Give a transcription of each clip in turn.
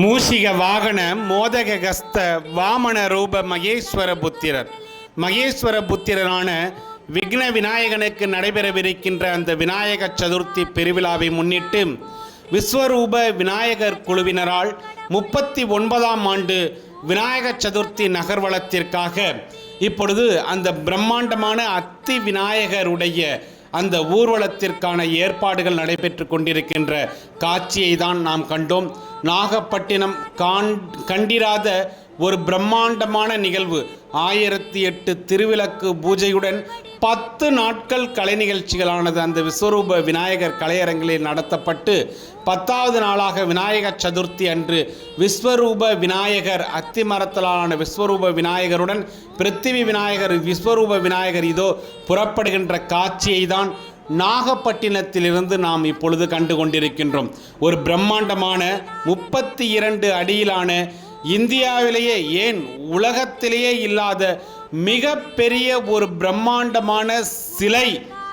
மூஷிக வாகன மோதக கஸ்த வாமன ரூப மகேஸ்வர புத்திரர் மகேஸ்வர புத்திரரான விக்ன விநாயகனுக்கு நடைபெறவிருக்கின்ற அந்த விநாயக சதுர்த்தி பெருவிழாவை முன்னிட்டு விஸ்வரூப விநாயகர் குழுவினரால் முப்பத்தி ஒன்பதாம் ஆண்டு விநாயக சதுர்த்தி நகர்வலத்திற்காக இப்பொழுது அந்த பிரம்மாண்டமான அத்தி விநாயகருடைய அந்த ஊர்வலத்திற்கான ஏற்பாடுகள் நடைபெற்று கொண்டிருக்கின்ற காட்சியை தான் நாம் கண்டோம். நாகப்பட்டினம் காண் கண்டிராத ஒரு பிரம்மாண்டமான நிகழ்வு. ஆயிரத்தி எட்டு திருவிளக்கு பூஜையுடன் பத்து நாட்கள் கலை நிகழ்ச்சிகளானது அந்த விஸ்வரூப விநாயகர் கலையரங்கில் நடத்தப்பட்டு பத்தாவது நாளாக விநாயகர் சதுர்த்தி அன்று விஸ்வரூப விநாயகர் அத்திமரத்தலான விஸ்வரூப விநாயகருடன் பிருத்திவி விநாயகர் விஸ்வரூப விநாயகர் இதோ புறப்படுகின்ற காட்சியை தான் நாகப்பட்டினத்திலிருந்து நாம் இப்பொழுது கண்டு கொண்டிருக்கின்றோம் ஒரு பிரம்மாண்டமான முப்பத்தி இரண்டு அடியிலான இந்தியாவிலேயே ஏன் உலகத்திலேயே இல்லாத மிகப்பெரிய ஒரு பிரம்மாண்டமான சிலை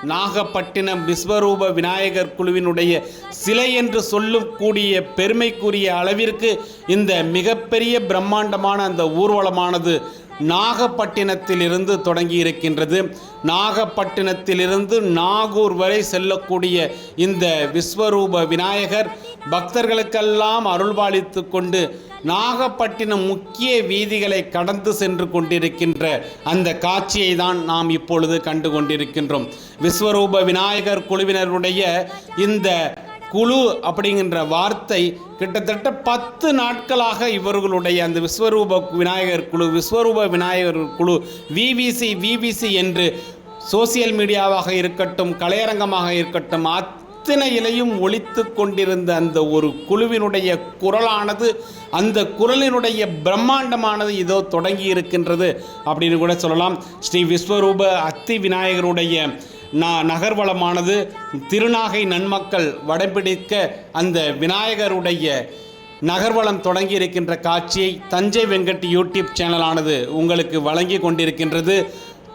நாகப்பட்டினம் விஸ்வரூப விநாயகர் குழுவினுடைய சிலை என்று சொல்லக்கூடிய பெருமைக்குரிய அளவிற்கு இந்த மிகப்பெரிய பிரம்மாண்டமான அந்த ஊர்வலமானது நாகப்பட்டினத்திலிருந்து தொடங்கி இருக்கின்றது நாகப்பட்டினத்திலிருந்து நாகூர் வரை செல்லக்கூடிய இந்த விஸ்வரூப விநாயகர் பக்தர்களுக்கெல்லாம் அருள்பாலித்து கொண்டு நாகப்பட்டினம் முக்கிய வீதிகளை கடந்து சென்று கொண்டிருக்கின்ற அந்த காட்சியை தான் நாம் இப்பொழுது கண்டு கொண்டிருக்கின்றோம். விஸ்வரூப விநாயகர் குழுவினருடைய இந்த குழு அப்படிங்கின்ற வார்த்தை கிட்டத்தட்ட பத்து நாட்களாக இவர்களுடைய அந்த விஸ்வரூப விநாயகர் குழு விஸ்வரூப விநாயகர் குழு விவிசி விவிசி என்று சோசியல் மீடியாவாக இருக்கட்டும் கலையரங்கமாக இருக்கட்டும் அத்தனையிலையும் ஒழித்து கொண்டிருந்த அந்த ஒரு குழுவினுடைய குரலானது அந்த குரலினுடைய பிரம்மாண்டமானது இதோ தொடங்கி இருக்கின்றது அப்படின்னு கூட சொல்லலாம். ஸ்ரீ விஸ்வரூப அத்தி விநாயகருடைய நான் நகர்வலமானது திருநாகை நன்மக்கள் வடம்பிடிக்க அந்த விநாயகருடைய நகர்வலம் தொடங்கி இருக்கின்ற காட்சியை தஞ்சை வெங்கட் யூடியூப் சேனலானது உங்களுக்கு வழங்கி கொண்டிருக்கின்றது.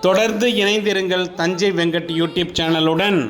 தொடர்ந்து இணைந்திருங்கள் தஞ்சை வெங்கட் யூடியூப் சேனலுடன்.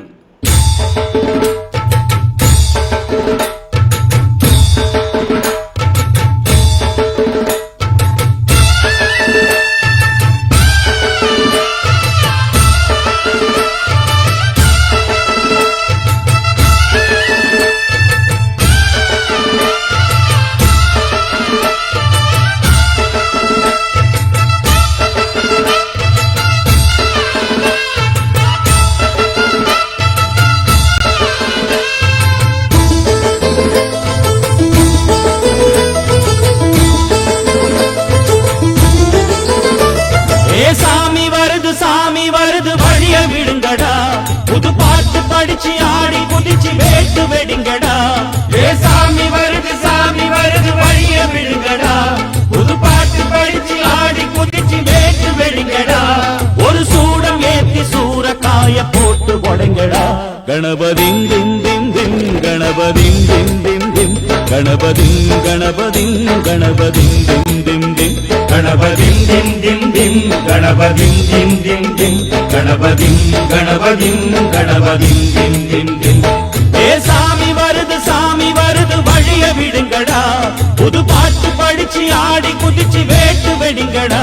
கொண்டு கொடைங்கடா கணபதிங் திங் திங் திங் கணபதிங் திங் திங் திங் கணபதிங் கணபதிங் கணபதிங் திங் திங் திங் கணபதிங் திம் திம் திம் கணபதிங் திம் திம் திம் கணபதிம் கணபதிம் கணபதிம் திம் திம் திம் ஏ சாமி வருது சாமி வருது வழிய விடுங்கடா. புது பாட்டு படிச்சு ஆடி குதிச்சு வேட்டு வெடிங்கடா.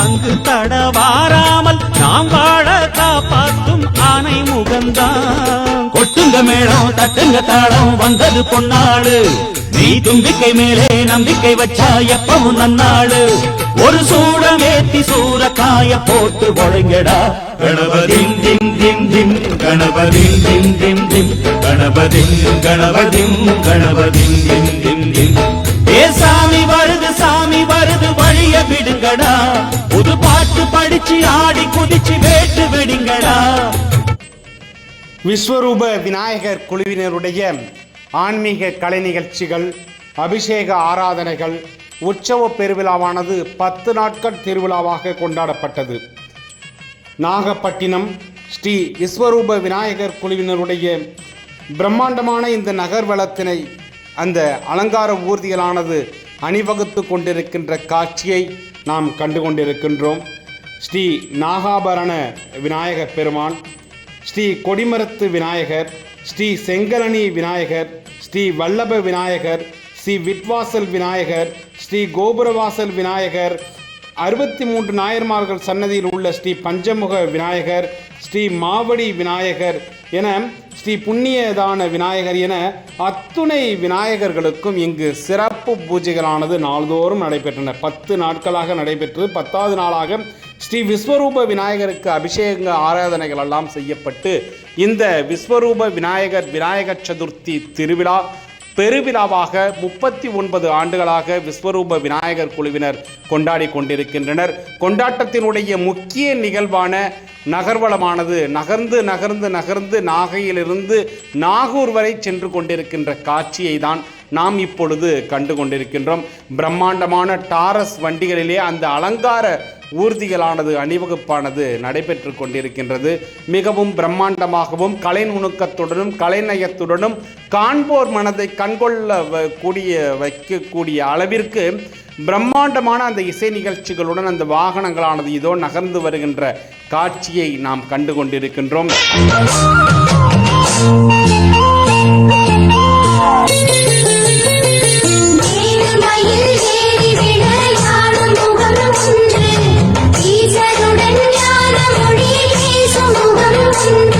தங்கு தட வாராமல் நாம் வாழ காப்பாற்றும் ஆனை முகந்தான். கொட்டுங்க மேளம் தட்டுங்க தாளம் வந்தது பொன்னாடு நீ தும்பிக்கை மேலே நம்பிக்கை வச்சா எப்பவும் நன்னாடு ஒரு சூடம் ஏத்தி சூற நாய போட்டு ஒழுங்கடா. கணபதிம் திம் திம் திம் கணபதிம் திம் திம் திம் கணபதிம் கணபதிம் கணபதிம் திம் திம் திம் விடுங்கடா. புது பாட்டு படிச்சு ஆடி குதிச்சு வேட்டு விடுங்கடா. விஸ்வரூப விநாயகர் குழுவினருடைய ஆன்மீக கலை நிகழ்ச்சிகள் அபிஷேக ஆராதனைகள் உற்சவ பெருவிழாவானது பத்து நாட்கள் திருவிழாவாக கொண்டாடப்பட்டது. நாகப்பட்டினம் ஸ்ரீ விஸ்வரூப விநாயகர் குழுவினருடைய பிரம்மாண்டமான இந்த நகர்வளத்தினை அந்த அலங்கார ஊர்திகளானது அணிவகுத்து கொண்டிருக்கின்ற காட்சியை நாம் கண்டு கொண்டிருக்கின்றோம் ஸ்ரீ நாகாபரண விநாயகர் பெருமான் ஸ்ரீ கொடிமரத்து விநாயகர் ஸ்ரீ செங்கரணி விநாயகர் ஸ்ரீ வல்லப விநாயகர் ஸ்ரீ விட்வாசல் விநாயகர் ஸ்ரீ கோபுரவாசல் விநாயகர் அறுபத்தி மூன்று நாயன்மார்கள் சன்னதியில் உள்ள ஸ்ரீ பஞ்சமுக விநாயகர் ஸ்ரீ மாவடி விநாயகர் என ஸ்ரீ புண்ணியதான விநாயகர் என அத்துணை விநாயகர்களுக்கும் இங்கு சிறப்பு பூஜைகளானது நாள்தோறும் நடைபெற்றன. பத்து நாட்களாக நடைபெற்று பத்தாவது நாளாக ஸ்ரீ விஸ்வரூப விநாயகருக்கு அபிஷேக ஆராதனைகள் எல்லாம் செய்யப்பட்டு இந்த விஸ்வரூப விநாயகர் விநாயகர் சதுர்த்தி திருவிழா பெருவிழாவாக முப்பத்தி ஒன்பது ஆண்டுகளாக விஸ்வரூப விநாயகர் குழுவினர் கொண்டாடி கொண்டிருக்கின்றனர். கொண்டாட்டத்தினுடைய முக்கிய நிகழ்வான நகர்வலமானது நகர்ந்து நகர்ந்து நகர்ந்து நாகையிலிருந்து நாகூர் வரை சென்று கொண்டிருக்கின்ற காட்சியை தான் நாம் இப்பொழுது கண்டு கொண்டிருக்கின்றோம். பிரம்மாண்டமான டாரஸ் வண்டிகளிலே அந்த அலங்கார ஊர்திகளானது அணிவகுப்பானது நடைபெற்று கொண்டிருக்கின்றது. மிகவும் பிரம்மாண்டமாகவும் கலை நுணுக்கத்துடனும் கலைநயத்துடனும் காண்போர் மனதை கண்கொள்ள கூடிய வைக்கக்கூடிய அளவிற்கு பிரம்மாண்டமான அந்த இசை நிகழ்ச்சிகளுடன் அந்த வாகனங்களானது இதோ நகர்ந்து வருகின்ற காட்சியை நாம் கண்டு கொண்டிருக்கின்றோம் முகம் ஒன்று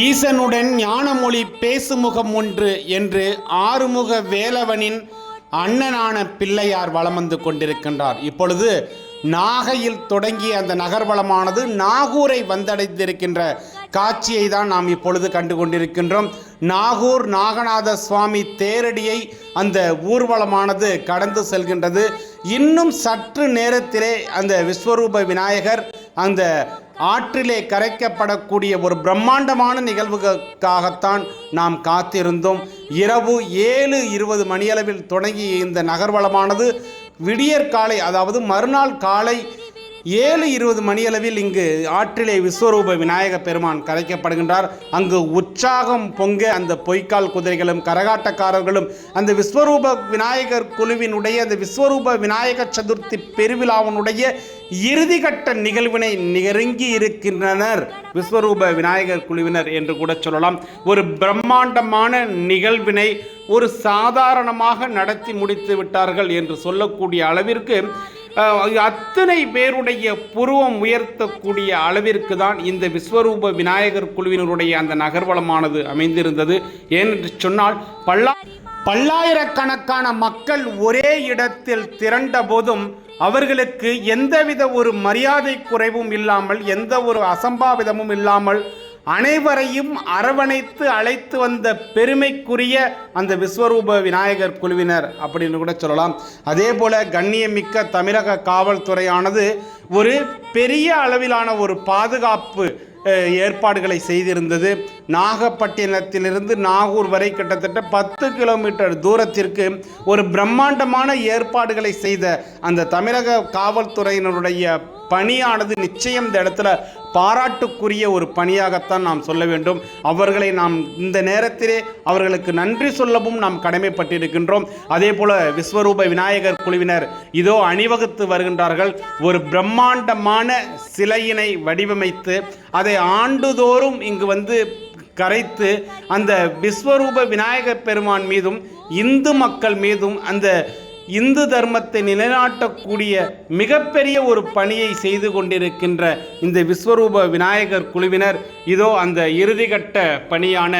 ஈசனுடன் ஞானமொழி பேசுமுகம் ஒன்று என்று ஆறுமுக வேலவனின் அண்ணனான பிள்ளையார் வலம் வந்து கொண்டிருக்கின்றார். இப்பொழுது நாகையில் தொடங்கிய அந்த நகர்வலமானது நாகூரை வந்தடைந்திருக்கின்ற காட்சியை தான் நாம் இப்பொழுது கண்டு கொண்டிருக்கின்றோம் நாகூர் நாகநாத சுவாமி தேரடியை அந்த ஊர்வலமானது கடந்து செல்கின்றது. இன்னும் சற்று நேரத்திலே அந்த விஸ்வரூப விநாயகர் அந்த ஆற்றிலே கரைக்கப்படக்கூடிய ஒரு பிரம்மாண்டமான நிகழ்வுக்காகத்தான் நாம் காத்திருந்தோம். இரவு ஏழு இருபது மணியளவில் தொடங்கிய இந்த நகர்வளமானது விடியற்காலை அதாவது மறுநாள் காலை ஏழு இருபது மணியளவில் இங்கு ஆற்றிலே விஸ்வரூப விநாயக பெருமான் கரைக்கப்படுகின்றார். அங்கு உற்சாகம் பொங்க அந்த பொய்க்கால் குதிரைகளும் கரகாட்டக்காரர்களும் அந்த விஸ்வரூப விநாயகர் குழுவினுடைய அந்த விஸ்வரூப விநாயகர் சதுர்த்தி பெருவிழாவினுடைய இறுதிக்கட்ட நிகழ்வினை நெருங்கி இருக்கின்றனர். விஸ்வரூப விநாயகர் குழுவினர் என்று கூட சொல்லலாம். ஒரு பிரம்மாண்டமான நிகழ்வினை ஒரு சாதாரணமாக நடத்தி முடித்து விட்டார்கள் என்று சொல்லக்கூடிய அளவிற்கு அத்தனை பேருடைய புருவம் உயர்த்தக்கூடிய அளவிற்கு தான் இந்த விஸ்வரூப விநாயகர் குழுவினருடைய அந்த நகர்வலமானது அமைந்திருந்தது. ஏனென்று சொன்னால் பல்லா பல்லாயிரக்கணக்கான மக்கள் ஒரே இடத்தில் திரண்ட போதும் அவர்களுக்கு எந்தவித ஒரு மரியாதை குறைவும் இல்லாமல் எந்த ஒரு அசம்பாவிதமும் இல்லாமல் அனைவரையும் அரவணைத்து அழைத்து வந்த பெருமைக்குரிய அந்த விஸ்வரூப விநாயகர் குழுவினர் அப்படின்னு கூட சொல்லலாம். அதே போல் கண்ணியமிக்க தமிழக காவல்துறையானது ஒரு பெரிய அளவிலான ஒரு பாதுகாப்பு ஏற்பாடுகளை செய்திருந்தது. நாகப்பட்டினத்திலிருந்து நாகூர் வரை கிட்டத்தட்ட பத்து கிலோமீட்டர் தூரத்திற்கு ஒரு பிரம்மாண்டமான ஏற்பாடுகளை செய்த அந்த தமிழக காவல்துறையினருடைய பணியானது நிச்சயம் இந்த இடத்துல பாராட்டுக்குரிய ஒரு பணியாகத்தான் நாம் சொல்ல வேண்டும். அவர்களை நாம் இந்த நேரத்திலே அவர்களுக்கு நன்றி சொல்லவும் நாம் கடமைப்பட்டிருக்கின்றோம். அதே போல விஸ்வரூப விநாயகர் குழுவினர் இதோ அணிவகுத்து வருகின்றார்கள். ஒரு பிரம்மாண்டமான சிலையினை வடிவமைத்து அதை ஆண்டுதோறும் இங்கு வந்து கரைத்து அந்த விஸ்வரூப விநாயகர் பெருமான் மீதும் இந்து மக்கள் மீதும் அந்த இந்து தர்மத்தை நிலைநாட்டக்கூடிய மிகப்பெரிய ஒரு பணியை செய்து கொண்டிருக்கின்ற இந்த விஸ்வரூப விநாயகர் குழுவினர் இதோ அந்த இறுதிகட்ட பணியான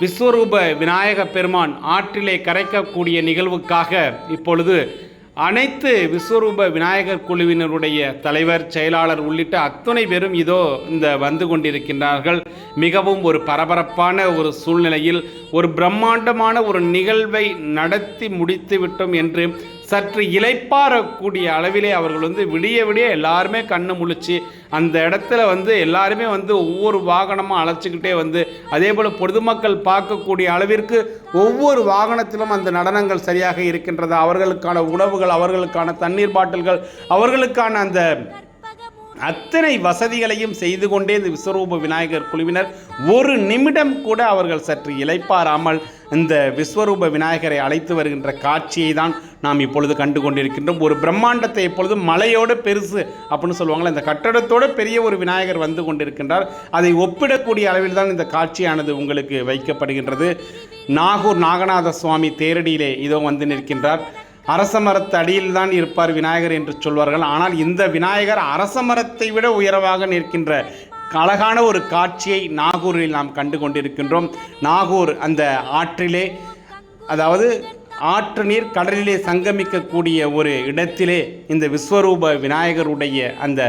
விஸ்வரூப விநாயக பெருமான் ஆற்றிலே கரைக்கக்கூடிய நிகழ்வுக்காக இப்பொழுது அனைத்து விஸ்வரூப விநாயகர் குழுவினருடைய தலைவர் செயலாளர் உள்ளிட்ட அத்துணை பேரும் இதோ இந்த வந்து கொண்டிருக்கின்றார்கள். மிகவும் ஒரு பரபரப்பான ஒரு சூழ்நிலையில் ஒரு பிரம்மாண்டமான ஒரு நிகழ்வை நடத்தி முடித்து விட்டோம் என்று சற்று இலைப்பாறக்கூடிய அளவிலே அவர்கள் வந்து விடிய விடிய எல்லாருமே கண்ணு முழிச்சு அந்த இடத்துல வந்து எல்லாருமே வந்து ஒவ்வொரு வாகனமாக அழைச்சிக்கிட்டே வந்து அதே போல் பொதுமக்கள் பார்க்கக்கூடிய அளவிற்கு ஒவ்வொரு வாகனத்திலும் அந்த நடனங்கள் சரியாக இருக்கின்றது. அவர்களுக்கான உணவுகள் அவர்களுக்கான தண்ணீர் பாட்டில்கள் அவர்களுக்கான அந்த அத்தனை வசதிகளையும் செய்து கொண்டே இந்த விஸ்வரூப விநாயகர் குழுவினர் ஒரு நிமிடம் கூட அவர்கள் சற்று இழைப்பாராமல் இந்த விஸ்வரூப விநாயகரை அழைத்து வருகின்ற காட்சியை தான் நாம் இப்பொழுது கண்டு கொண்டிருக்கின்றோம் ஒரு பிரம்மாண்டத்தை இப்பொழுது மலையோட பெருசு அப்படின்னு சொல்லுவாங்களே இந்த கட்டடத்தோட பெரிய ஒரு விநாயகர் வந்து கொண்டிருக்கின்றார். அதை ஒப்பிடக்கூடிய அளவில் தான் இந்த காட்சியானது உங்களுக்கு வைக்கப்படுகின்றது. நாகூர் நாகநாத சுவாமி தேரடியிலே இதோ வந்து நிற்கின்றார். அரச மரத்து அடியில் தான் இருப்பார் விநாயகர் என்று சொல்வார்கள். ஆனால் இந்த விநாயகர் அரச மரத்தை விட உயரமாக நிற்கின்ற அழகான ஒரு காட்சியை நாகூரில் நாம் கண்டு கொண்டிருக்கின்றோம். நாகூர் அந்த ஆற்றிலே அதாவது ஆற்று நீர் கடலிலே சங்கமிக்கக்கூடிய ஒரு இடத்திலே இந்த விஸ்வரூப விநாயகருடைய அந்த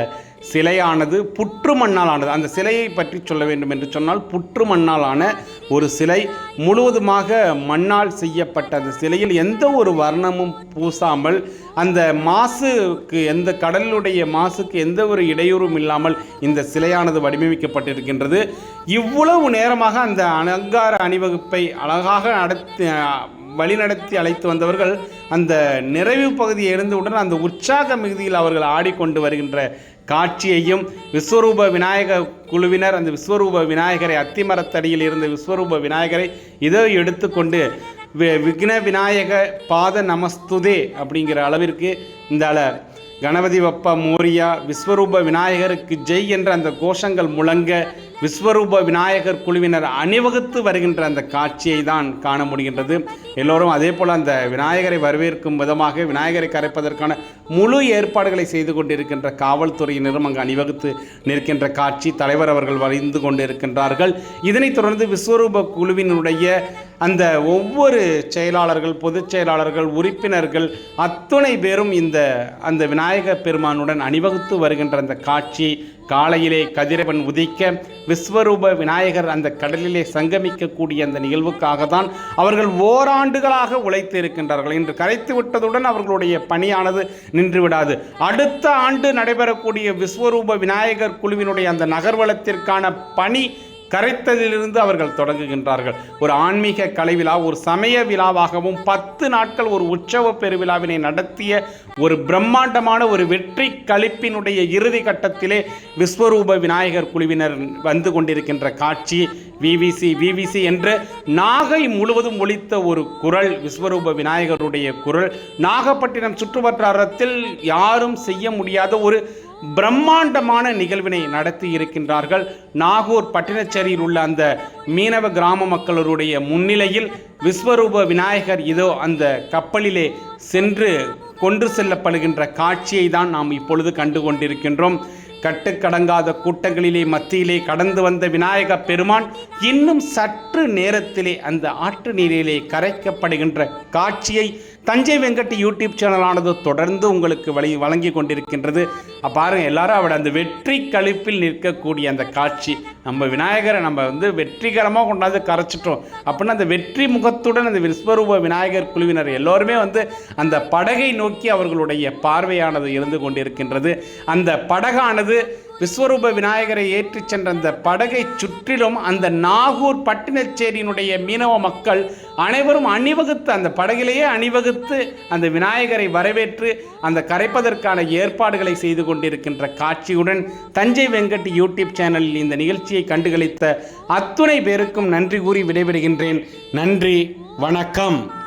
சிலையானது புற்று மண்ணால் ஆனது. அந்த சிலையை பற்றி சொல்ல வேண்டும் என்று சொன்னால் புற்று மண்ணால் ஆன ஒரு சிலை முழுவதுமாக மண்ணால் செய்யப்பட்ட அந்த சிலையில் எந்த ஒரு வர்ணமும் பூசாமல் அந்த மாசுக்கு எந்த கடலுடைய மாசுக்கு எந்த ஒரு இடையூறும் இல்லாமல் இந்த சிலையானது வடிவமைக்கப்பட்டிருக்கின்றது. இவ்வளவு நேரமாக அந்த அலங்கார அணிவகுப்பை அழகாக நடத்தி வழிநடத்தி அழைத்து வந்தவர்கள் அந்த நிறைவு பகுதியை இருந்தவுடன் அந்த உற்சாக மிகுதியில் அவர்கள் ஆடிக்கொண்டு வருகின்ற காட்சியையும் விஸ்வரூப விநாயக குழுவினர் அந்த விஸ்வரூப விநாயகரை அத்திமரத்தடியில் இருந்த விஸ்வரூப விநாயகரை இதை எடுத்துக்கொண்டு வி- விக்ன விநாயக பாத நமஸ்துதே அப்படிங்கிற அளவிற்கு இந்த கணபதி பப்பா மோரியா விஸ்வரூப விநாயகருக்கு ஜெய் என்ற அந்த கோஷங்கள் முழங்க விஸ்வரூப விநாயகர் குழுவினர் அணிவகுத்து வருகின்ற அந்த காட்சியை தான் காண முடிகின்றது. எல்லோரும் அதே போல் அந்த விநாயகரை வரவேற்கும் விதமாக விநாயகரை கரைப்பதற்கான முழு ஏற்பாடுகளை செய்து கொண்டிருக்கின்ற காவல்துறையினரும் அங்கு அணிவகுத்து நிற்கின்ற காட்சி தலைவர் அவர்கள் வரைந்து கொண்டிருக்கின்றார்கள். இதனைத் தொடர்ந்து விஸ்வரூப குழுவினுடைய அந்த ஒவ்வொரு செயலாளர்கள் பொதுச் செயலாளர்கள் உறுப்பினர்கள் அத்துணை பேரும் இந்த அந்த விநாயகர் பெருமானுடன் அணிவகுத்து வருகின்ற அந்த காட்சி காலையிலே கதிரவன் உதிக்க விஸ்வரூப விநாயகர் அந்த கடலிலே சங்கமிக்கக்கூடிய அந்த நிகழ்வுக்காக தான் அவர்கள் ஓராண்டுகளாக உழைத்து இருக்கின்றார்கள் இன்று கரைத்து விட்டதுடன் அவர்களுடைய பணியானது நின்றுவிடாது. அடுத்த ஆண்டு நடைபெறக்கூடிய விஸ்வரூப விநாயகர் குழுவினுடைய அந்த நகர்வலத்திற்கான பணி கரைத்தலிலிருந்து அவர்கள் தொடங்குகின்றார்கள். ஒரு ஆன்மீக கலை விழா ஒரு சமய விழாவாகவும் பத்து நாட்கள் ஒரு உற்சவ பெருவிழாவினை நடத்திய ஒரு பிரம்மாண்டமான ஒரு வெற்றி கழிப்பினுடைய இறுதி கட்டத்திலே விஸ்வரூப விநாயகர் குழுவினர் வந்து கொண்டிருக்கின்ற காட்சி விவிசி விவிசி என்று நாகை முழுவதும் ஒழித்த ஒரு குரல் விஸ்வரூப விநாயகருடைய குரல். நாகப்பட்டினம் சுற்றுவட்டாரத்தில் யாரும் செய்ய முடியாத ஒரு பிரம்மாண்டமான நிகழ்வினை நடத்தி இருக்கின்றார்கள். நாகூர் பட்டினச்சேரியில் உள்ள அந்த மீனவ கிராம மக்களுடைய முன்னிலையில் விஸ்வரூப விநாயகர் இதோ அந்த கப்பலிலே சென்று கொண்டு செல்லப்படுகின்ற காட்சியை தான் நாம் இப்பொழுது கண்டு கொண்டிருக்கின்றோம் கட்டுக்கடங்காத கூட்டங்களிலே மத்தியிலே கடந்து வந்த விநாயக பெருமான் இன்னும் சற்று நேரத்திலே அந்த ஆற்று நீரிலே கரைக்கப்படுகின்ற காட்சியை தஞ்சை வெங்கட் யூடியூப் சேனலானது தொடர்ந்து உங்களுக்கு வழி வழங்கி கொண்டிருக்கின்றது. பாருங்கள் எல்லாரும் அவட அந்த வெற்றி கழிப்பில் நிற்கக்கூடிய அந்த காட்சி. நம்ம விநாயகரை நம்ம வந்து வெற்றிகரமாக கொண்டாந்து கரைச்சிட்டோம். அப்படின்னா அந்த வெற்றி முகத்துடன் அந்த விஸ்வரூப விநாயகர் குழுவினர் எல்லோருமே வந்து அந்த படகை நோக்கி அவர்களுடைய பார்வையானது இருந்து கொண்டிருக்கின்றது. அந்த படகானது விஸ்வரூப விநாயகரை ஏற்றிச் சென்ற அந்த படகை சுற்றிலும் அந்த நாகூர் பட்டினச்சேரியினுடைய மீனவ மக்கள் அனைவரும் அணிவகுத்து அந்த படகிலேயே அணிவகுத்து அந்த விநாயகரை வரவேற்று அந்த கரைப்பதற்கான ஏற்பாடுகளை செய்து கொண்டிருக்கின்ற காட்சியுடன் தஞ்சை வெங்கட் யூடியூப் சேனலில் இந்த நிகழ்ச்சியை கண்டுகளித்த அத்துணை பேருக்கும் நன்றி கூறி விடைபெறுகின்றேன். நன்றி வணக்கம்.